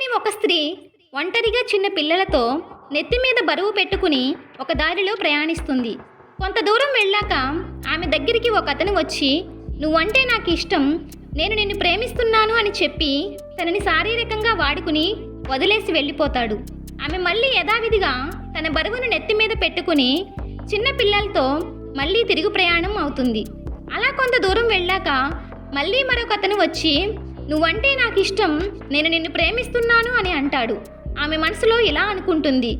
నేను ఒక స్త్రీ. ఒంటరిగా చిన్న పిల్లలతో నెత్తి మీద బరువు పెట్టుకుని ఒక దారిలో ప్రయాణిస్తుంది. కొంత దూరం వెళ్ళాక ఆమె దగ్గరికి ఒక అతను వచ్చి నువ్వంటే నాకు ఇష్టం నేను నిన్ను ప్రేమిస్తున్నాను అని చెప్పి తనని శారీరకంగా వాడుకుని వదిలేసి వెళ్ళిపోతాడు. ఆమె మళ్ళీ యథావిధిగా తన బరువును నెత్తి మీద పెట్టుకుని చిన్న పిల్లలతో మళ్ళీ తిరుగు ప్రయాణం అవుతుంది. అలా కొంత దూరం వెళ్ళాక మళ్ళీ మరొక అతను వచ్చి నువ్వంటే నాకు ఇష్టం నేను నిన్ను ప్రేమిస్తున్నాను అని అంటాడు. ఆమె మనసులో ఇలా అనుకుంటుంది.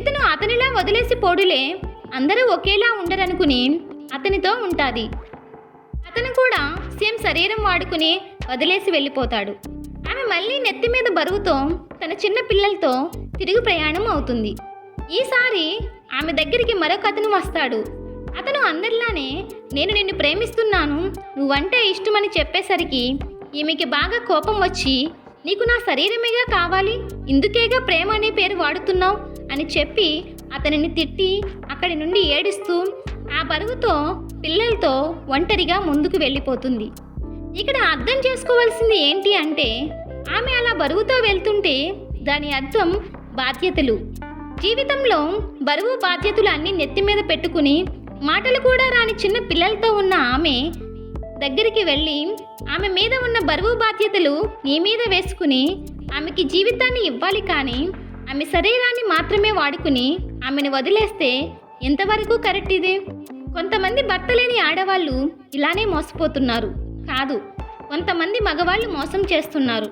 ఇతను అతనిలా వదిలేసి పోడులే అందరూ ఒకేలా ఉండరనుకుని అతనితో ఉంటాది. అతను కూడా సేమ్ శరీరం వాడుకుని వదిలేసి వెళ్ళిపోతాడు. ఆమె మళ్ళీ నెత్తి మీద బరువుతో తన చిన్న పిల్లలతో తిరుగు ప్రయాణం అవుతుంది. ఈసారి ఆమె దగ్గరికి మరొక అతను వస్తాడు. అతను అందరిలానే నేను నిన్ను ప్రేమిస్తున్నాను నువ్వంటే ఇష్టమని చెప్పేసరికి ఈమెకి బాగా కోపం వచ్చి నీకు నా శరీరమేగా కావాలి? ఇందుకేగా ప్రేమ అనే పేరు వాడుతున్నావు? అని చెప్పి అతనిని తిట్టి అక్కడి నుండి ఏడుస్తూ ఆ బరువుతో పిల్లలతో ఒంటరిగా ముందుకు వెళ్ళిపోతుంది. ఇక్కడ అర్థం చేసుకోవాల్సింది ఏంటి అంటే ఆమె అలా బరువుతో వెళ్తుంటే దాని అర్థం బాధ్యతలు. జీవితంలో బరువు బాధ్యతలు అన్నీ నెత్తి మీద పెట్టుకుని మాటలు కూడా రాని చిన్న పిల్లలతో ఉన్న ఆమె దగ్గరికి వెళ్ళి ఆమె మీద ఉన్న బరువు బాధ్యతలు నీ మీద వేసుకుని ఆమెకి జీవితాన్ని ఇవ్వాలి కానీ ఆమె శరీరాన్ని మాత్రమే వాడుకుని ఆమెను వదిలేస్తే ఎంతవరకు కరెక్ట్ ఇది? కొంతమంది భర్త లేని ఆడవాళ్ళు ఇలానే మోసపోతున్నారు. కాదు కొంతమంది మగవాళ్ళు మోసం చేస్తున్నారు.